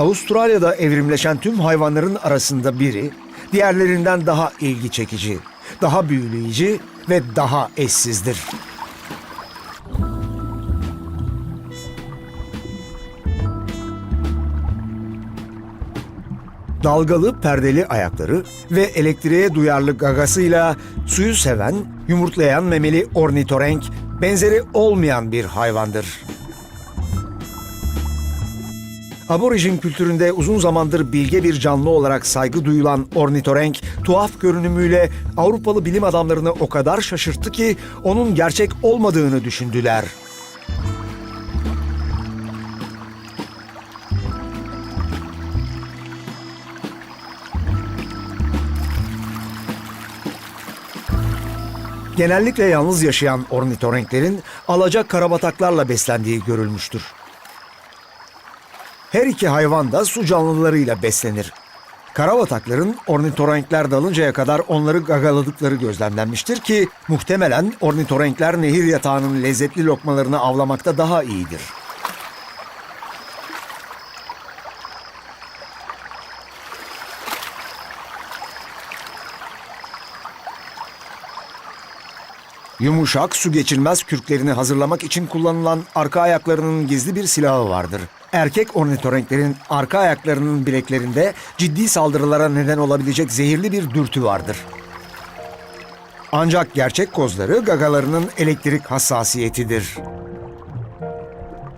Avustralya'da evrimleşen tüm hayvanların arasında biri, diğerlerinden daha ilgi çekici, daha büyüleyici ve daha eşsizdir. Dalgalı perdeli ayakları ve elektriğe duyarlı gagasıyla suyu seven, yumurtlayan memeli ornitorenk benzeri olmayan bir hayvandır. Aborjin kültüründe uzun zamandır bilge bir canlı olarak saygı duyulan ornitorenk, tuhaf görünümüyle Avrupalı bilim adamlarını o kadar şaşırttı ki onun gerçek olmadığını düşündüler. Genellikle yalnız yaşayan ornitorenklerin alacak karabataklarla beslendiği görülmüştür. Her iki hayvan da su canlılarıyla beslenir. Karabatakların ornitorenkler dalıncaya kadar onları gagaladıkları gözlemlenmiştir ki muhtemelen ornitorenkler nehir yatağının lezzetli lokmalarını avlamakta daha iyidir. Yumuşak, su geçirmez kürklerini hazırlamak için kullanılan arka ayaklarının gizli bir silahı vardır. Erkek ornitorenklerin arka ayaklarının bileklerinde ciddi saldırılara neden olabilecek zehirli bir dürtü vardır. Ancak gerçek kozları gagalarının elektrik hassasiyetidir.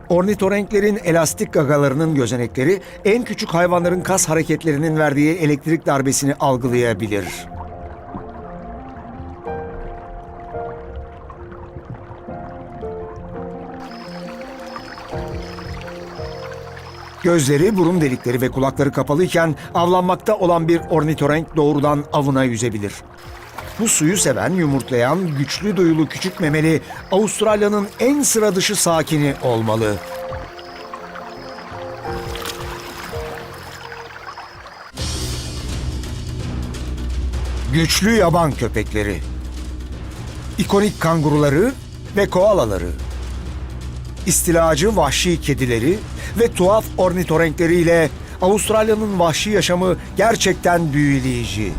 Ornitorenklerin elastik gagalarının gözenekleri en küçük hayvanların kas hareketlerinin verdiği elektrik darbesini algılayabilir. Gözleri, burun delikleri ve kulakları kapalıyken avlanmakta olan bir ornitorenk doğrudan avına yüzebilir. Bu suyu seven, yumurtlayan, güçlü duyulu küçük memeli Avustralya'nın en sıra dışı sakini olmalı. Güçlü yaban köpekleri, ikonik kanguruları ve koalaları, istilacı vahşi kedileri ve tuhaf ornitorenkleriyle Avustralya'nın vahşi yaşamı gerçekten büyüleyici.